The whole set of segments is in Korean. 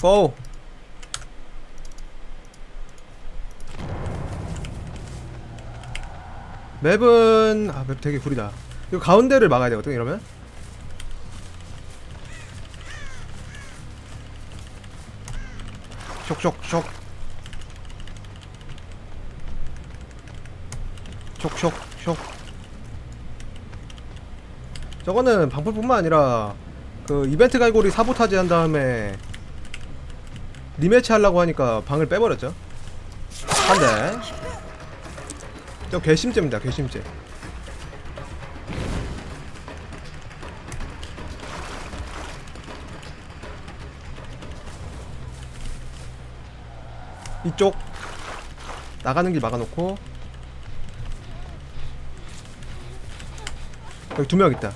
고! 맵은 아 맵 되게 구리다. 이거 가운데를 막아야 되거든 이러면? 쇽쇽쇽 쇽쇽쇽. 저거는 방풀뿐만 아니라 그 이벤트 갈고리 사보타지 한 다음에 리매치 하려고 하니까 방을 빼버렸죠. 한대. 저 괘씸죄입니다 괘씸죄. 이쪽 나가는 길 막아놓고 여기 두 명 있다.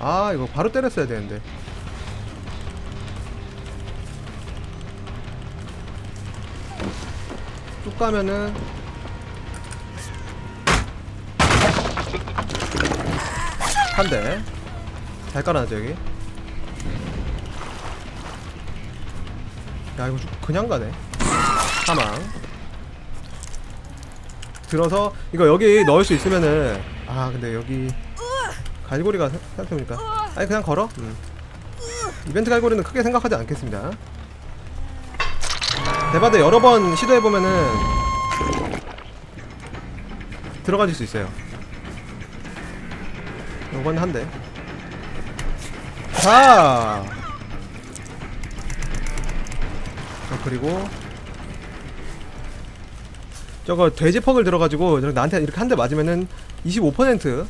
아 이거 바로 때렸어야 되는데. 쭉 가면은 한대잘 깔아놨죠 여기 야 이거 좀 그냥 가네. 사망. 들어서 이거 여기 넣을 수 있으면은 아 근데 여기 갈고리가 생- 생각해보니까. 아니 그냥 걸어? 음. 이벤트 갈고리는 크게 생각하지 않겠습니다. 대바드 여러 번 시도해보면은 들어가질 수 있어요. 요건 한대 자 그리고 저거 돼지 퍽을 들어가지고 나한테 이렇게 한 대 맞으면은 25%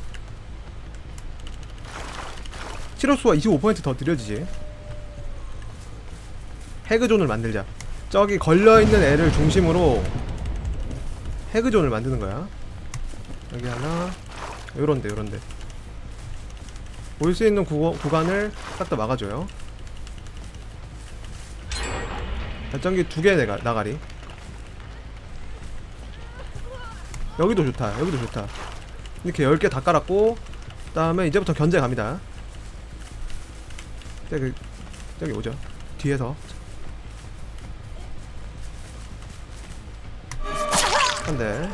치료수가 25%더 느려지지. 해그존을 만들자. 저기 걸려있는 애를 중심으로 해그존을 만드는 거야. 여기 하나 요런데 요런데. 올 수 있는 구, 구간을 딱 다 막아줘요 발전기 두개 내가 나가리. 여기도 좋다 여기도 좋다. 이렇게 10개 다 깔았고 그 다음에 이제부터 견제 갑니다. 저기 저기 오죠. 뒤에서. 한대.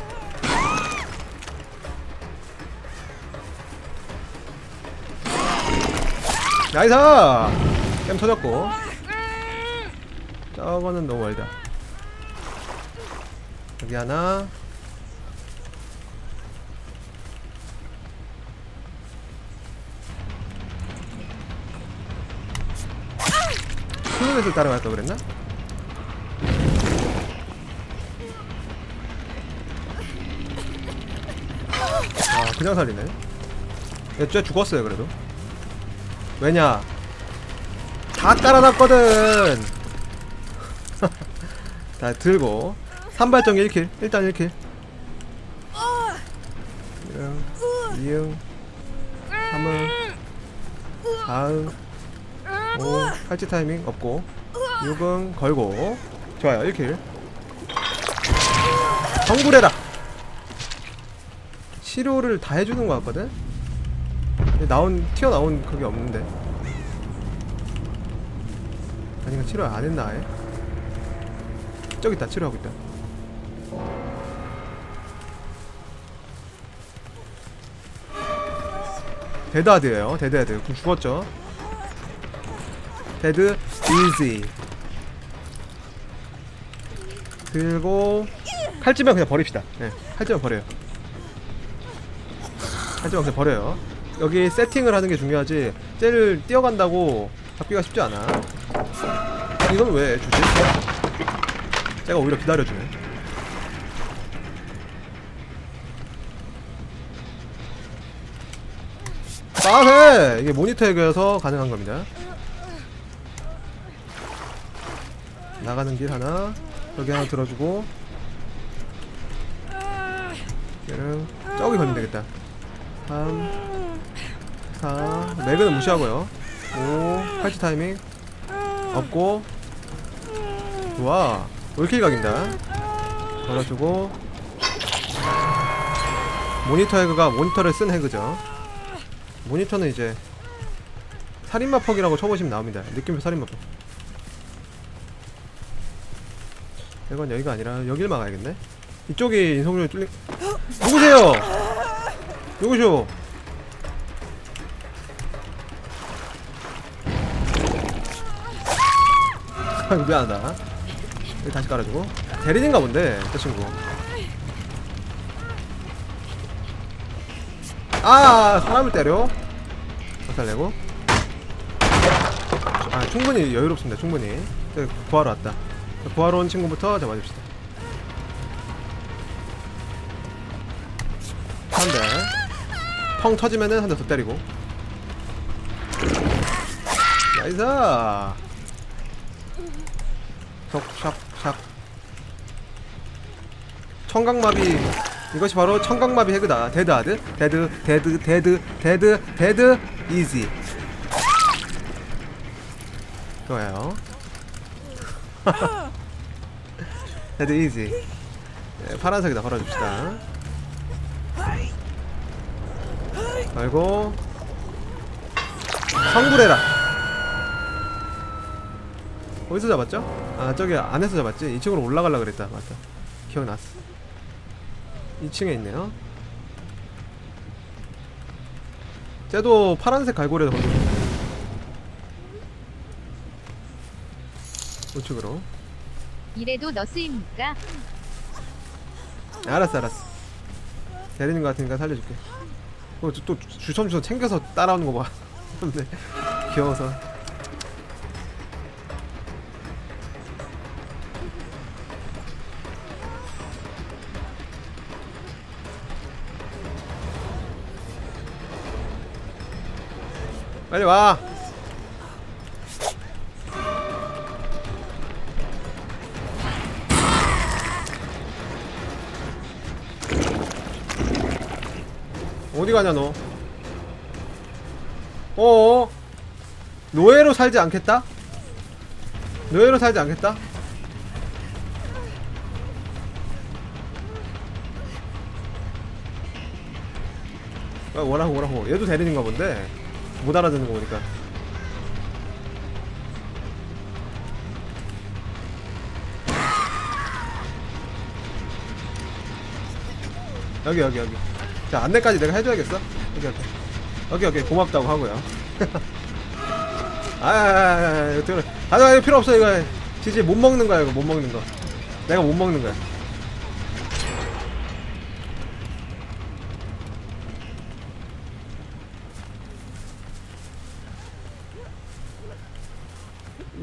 나이스! 게임 터졌고 저거는 너무 멀다 여기 하나. 클로넷을 따라갈까 그랬나? 아 그냥 살리네. 얘쟤 죽었어요 그래도. 왜냐? 다 깔아놨거든 자 들고. 산발정 1킬. 일단 1킬. 1응 2응. 3응 4응. 5 칼치 타이밍 없고. 6응 걸고. 좋아요 1킬. 정굴해라. 치료를 다 해주는 것 같거든? 나온 튀어나온 그게 없는데. 아니면 치료 안 했나 아예 저기 있다 치료하고 있다. 데드하드예요. 데드하드. 그럼 죽었죠? 데드 이지. 들고 칼집면 그냥 버립시다. 네 칼집면 버려요. 칼집면 그냥 버려요. 여기 세팅을 하는 게 중요하지. 쟤를 뛰어간다고 잡기가 쉽지 않아. 이건 왜 주지? 제가 오히려 기다려주네. 빠세! 이게 모니터 해결해서 가능한 겁니다. 나가는 길 하나 여기 하나 들어주고. 얘는 저기 걸리면 되겠다. 3자 맥은 무시하고요. 오 팔찌 타이밍. 없고. 좋아 올킬 각입니다. 걸어주고. 모니터 해그가 모니터를 쓴 해그죠. 모니터는 이제 살인마퍽이라고 쳐보시면 나옵니다. 느낌표 살인마퍽. 이건 여기가 아니라 여길 막아야겠네. 이쪽이 인성률이 뚫린 누구세요? 누구쇼? 미안하다 여기 다시 깔아주고. 대리인가 본데 저 친구. 아 사람을 때려? 박살내고. 아 충분히 여유롭습니다 충분히. 저 구하러 왔다. 저 구하러 온 친구부터 잡아줍시다. 한대펑 터지면은 한 대 더 때리고. 나이스! 석샥샥 청각마비. 이것이 바로 청각마비 해그다. 데드하드 데드 데드 데드 데드 데드 이지. 좋아요. 데드 이지. 네, 파란색이다. 걸어줍시다. 말고. 성불해라. 어디서 잡았죠? 아 저기 안에서 잡았지? 2층으로 올라가려 그랬다. 맞다. 기억났어 2층에 있네요. 쟤도 파란색 갈고리에다 걸려 우측으로. 이래도 너스입니까? 알았어 알았어. 데리는 거 같으니까 살려줄게. 어, 또, 또 주섬주섬 챙겨서 따라오는 거봐. 근데 귀여워서 빨리 와 어디 가냐 너? 어? 노예로 살지 않겠다? 노예로 살지 않겠다? 아, 뭐라고 뭐라고 얘도 대리는가 본데 못 알아듣는 거 보니까 여기 여기 여기 자 안내까지 내가 해줘야겠어 여기 여기 여기 여기 고맙다고 하고요 아니 아니 필요 없어 이거 지지 못 먹는 거야 이거 못 먹는 거 내가 못 먹는 거야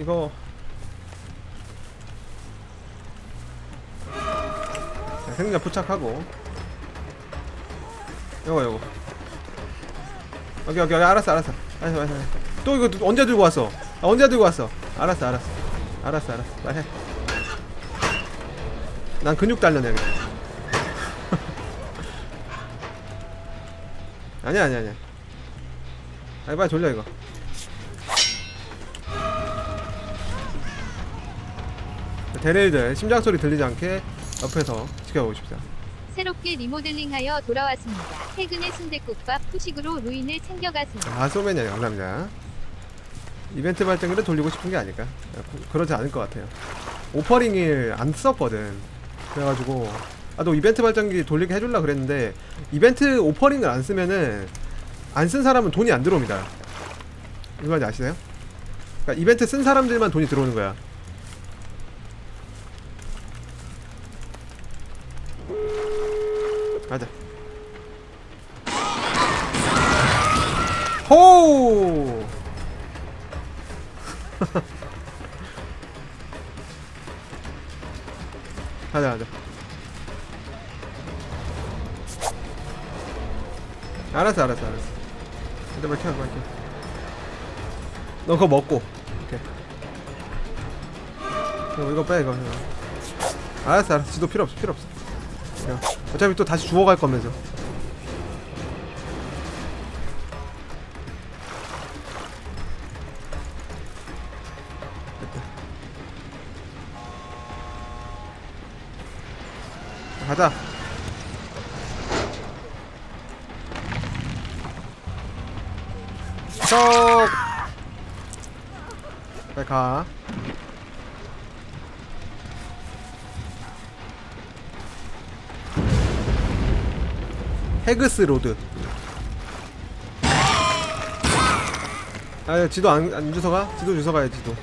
이거. 자, 생자 부착하고. 요거 요거. 여기 여기 알았어 알았어. 알았어 알았어. 또 이거 누- 언제 들고 왔어? 아, 언제 들고 왔어? 알았어 알았어. 알았어 알았어. 말해. 난 근육 단련해야겠다 아니야 아니야 아니야. 아니 빨리 돌려 이거 대레이들 심장 소리 들리지 않게 옆에서 지켜보십시오 새롭게 리모델링하여 돌아왔습니다. 최근의 순대국밥 후식으로 루인을 챙겨가세요. 아 소매냐 감사합니다. 이벤트 발전기를 돌리고 싶은 게 아닐까? 그- 그러지 않을 것 같아요. 오퍼링을 안 썼거든. 그래가지고 아너 이벤트 발전기 돌리게 해줄라 그랬는데 이벤트 오퍼링을 안 쓰면은 안 쓴 사람은 돈이 안 들어옵니다. 이거 아시나요? 그러니까 이벤트 쓴 사람들만 돈이 들어오는 거야 가자. 호우 가자 가자. 알았어 알았어 알았어. 근데 말 켜. 너 그거 먹고. 오케이. 이거, 이거 빼 이거, 이거. 알았어 알았어. 지도 필요 없어 필요 없어. 야, 어차피 또 다시 죽어갈 거면서. 가자. 쩍 빨리 가. 헤그스 로드. 아 지도 안, 안 주워가? 지도 주워가야 지도.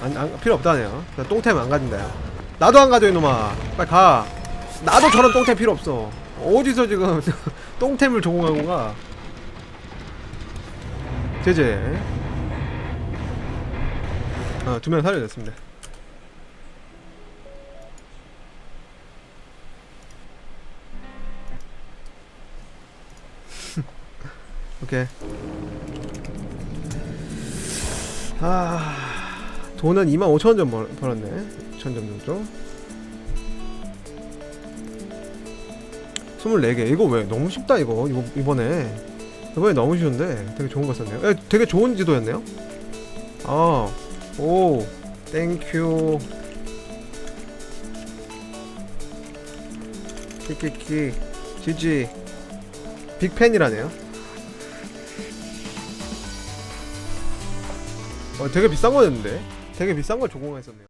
안, 안 필요 없다네요 나 똥템 안 가진다요 나도 안 가져 이놈아. 빨리 가. 나도 저런 똥템 필요 없어. 어디서 지금 똥템을 조공하고 가? 제제. 아두 명 살려냈습니다 오케이. 아 돈은 25,000원 벌, 벌었네. 2,000점 정도? 24개. 이거 왜 너무 쉽다 이거. 이거 이번에. 이번에 너무 쉬운데. 되게 좋은 거 썼네요. 에, 되게 좋은 지도였네요? 아 오. 땡큐. 키키키. 지지. 빅팬이라네요 어 되게 비싼 거였는데. 되게 비싼 걸 조공했었네요